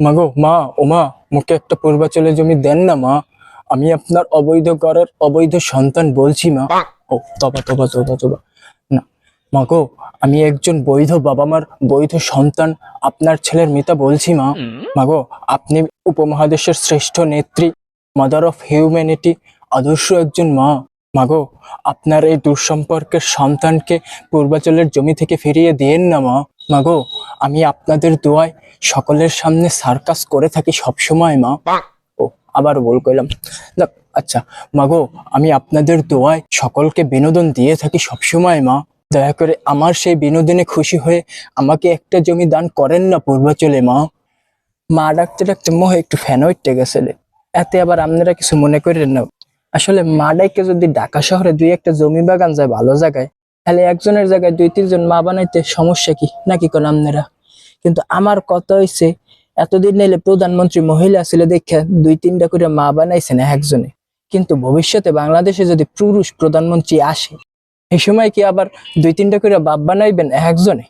মাগো মা ও মা মুখে একটা পূর্বাচলে জমি দেন না মা। আমি আপনার অবৈধ করার অবৈধ সন্তান বলছি মা। ও তবা তবা তবা তবা। না মাগো আমি একজন বৈধ বাবা মার বৈধ সন্তান আপনার ছেলের মিতা বলছি মা। মাগো আপনি উপমহাদেশের শ্রেষ্ঠ নেত্রী মাদার অফ হিউম্যানিটি আদর্শ একজন মা। মাগো আপনার এই দুঃসম্পর্কের সন্তানকে পূর্বাচলের জমি থেকে ফিরিয়ে দিয়েন না মা। মাগো আমি আপনাদের দোয়ায় সকলের সামনে সার্কাস করে থাকি সবসময় মা। ও আবার বল কইলাম যাক, আচ্ছা মাগো আমি আপনাদের দোয়ায় সকলকে বিনোদন দিয়ে থাকি সবসময় মা। দয়া করে আমার সেই বিনোদনে খুশি হয়ে আমাকে একটা জমি দান করেন না পূর্বাচলে মা। মা ডাকতে ডাকতে মোহ একটু ফ্যান হইতে গেছিলে এতে আবার আপনারা কিছু মনে করেন না। আসলে মা ডাইকে যদি ঢাকা শহরে দুই একটা জমি বাগান যায় ভালো জায়গায় তাহলে একজনের জায়গায় দুই, তিনজন মা বানাইতে সমস্যা কি? নাকি কোন আপনারা কিন্তু আমার কত হয়েছে এতদিন নাইলে প্রধানমন্ত্রী মহিলা ছিল দেখে দুই, তিনটা করে মা বানাইছেন একজনে। কিন্তু ভবিষ্যতে বাংলাদেশে যদি পুরুষ প্রধানমন্ত্রী আসে, এই সময় কি আবার দুই, তিনটা করে বাপ বানাইবেন একজনে?